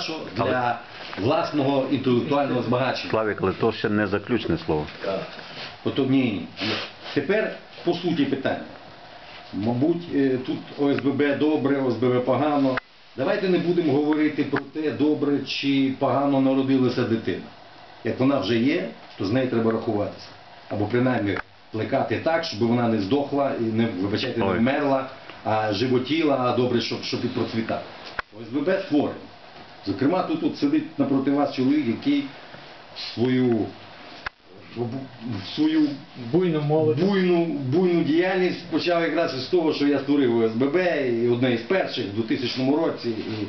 Що для власного інтелектуального збагачення. Славік, але то ще не заключне слово. Ото ні, ні. Тепер по суті питання. Мабуть, е, тут ОСББ добре, ОСББ погано. Давайте не будемо говорити про те, добре чи погано народилася дитина. Як вона вже є, то з нею треба рахуватися. Або принаймні плекати так, щоб вона не здохла і не, вибачайте, не вмерла, а животіла, а добре, щоб, щоб і процвітала. ОСББ створено. Зокрема, тут от сидить напроти вас чоловік, який свою свою молодь. буйну, буйну діяльність почав якраз із того, що я створив ОСББ, і одне із перших в 2000 році, і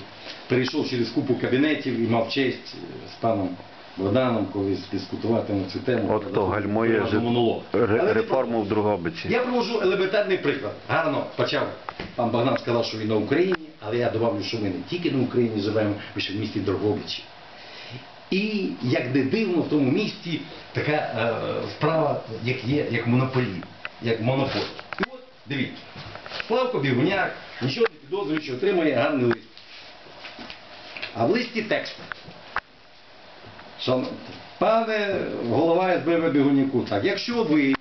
перейшов через купу кабінетів і мав честь з паном Богданом колись дискутувати на цю тему. От хто гальмує ре- реформу в Другобичі. я привожу елементарний приклад. Гарно почав. Пан Богдан сказав, що він на Україні, але я добавлю, що ми не тільки на Україні живемо, ми ще в місті Дрогобичі. І як не дивно, в тому місті така е, справа, як є, як монополія, як монополь. І от дивіться, Славко Бігуняк, нічого не підозрюючи, отримує гарний лист. А в листі текст. Шан- Пане голова СББ Бігуняку, так, якщо ви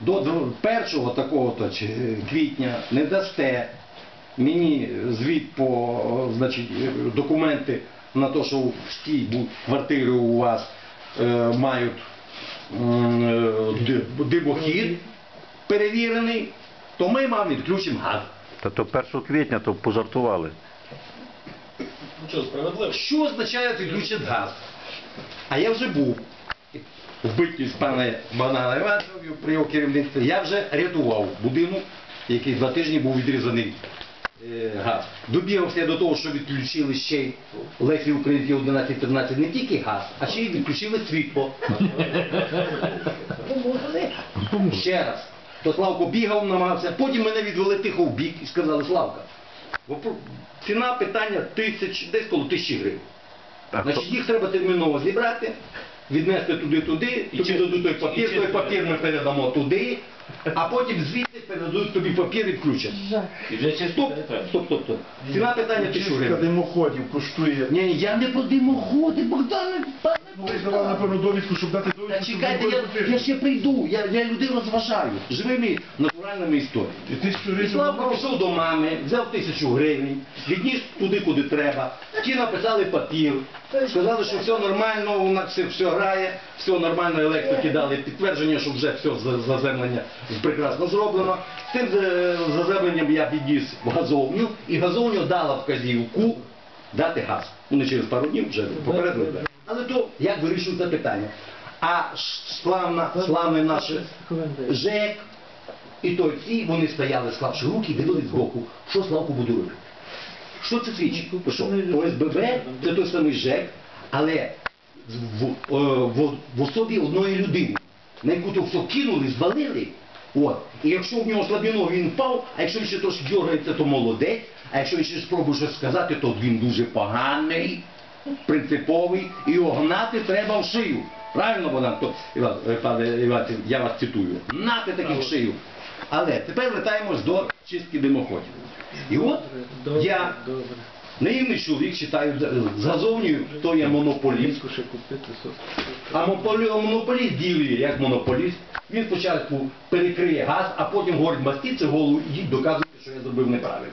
до першого такого то чи, е, квітня не дасте мені звіт по значить, документи на те, що в тій квартирі у вас е, мають е, ди- димохід перевірений, то ми вам відключимо газ. Та то 1 квітня то пожартували. Ну що, справедливо? Що означає відключити газ? А я вже був в битність пана Богдана Івановича при його керівництві. Я вже рятував будинок, який два тижні був відрізаний газ. Добігався до того, що відключили ще й Лесі Українки 11-13 не тільки газ, а ще й відключили світло. Ще раз. То Славко бігав, намагався, потім мене відвели тихо в бік і сказали, Славка, ціна питання тисяч, десь коло тисячі гривень. Значить, їх треба терміново зібрати, віднести туди-туди, тобі дадуть той папір, той папір ми передамо туди, а потім звідти передадуть тобі папір і включать. І вже чисто Стоп, стоп, стоп, стоп. Ціна питання тисячу Чистка гривень. димоходів коштує. Ні, ні, я не про димоходи, Богдане, пане Ну, ви ж давали, напевно, довідку, щоб дати довідку. Та щоб чекайте, я, я ще прийду, я, я людей розважаю живими натуральними історіями. І тисячу гривень. Славко пішов до мами, взяв тисячу гривень, відніс туди, куди треба. Ті написали папір, сказали, що все нормально, у нас все, все грає, все нормально, електрики дали підтвердження, що вже все заземлення прекрасно зроблено. З тим е, заземленням я підніс в газовню, і газовню дала вказівку дати газ. Вони через пару днів вже попередили. Але то як вирішують це питання? А славна, славне наше ЖЕК, і той всі вони стояли, склавши руки дивились збоку, що Славко буде робити. Що це свідчить? Ну, що ОСББ це той самий ЖЕК, але в, в, в, в особі одної людини, на яку то все кинули, звалили. От. І якщо в нього слабіно, він впав, а якщо він ще трошки дергається, то молодець, а якщо він ще спробує щось сказати, то він дуже поганий, принциповий, і його гнати треба в шию. Правильно, Богдан? То, Іван, е, пане Іван, я вас цитую. Гнати таких в шию. Але тепер вертаємось до чистки димоходів. І от я, наївний чоловік, читає з газовнею, то є монополіст. А монополі- монополіст ділює як монополіст. Він спочатку перекриє газ, а потім говорить, мастіться голову, ідіть доказуйте, що я зробив неправильно.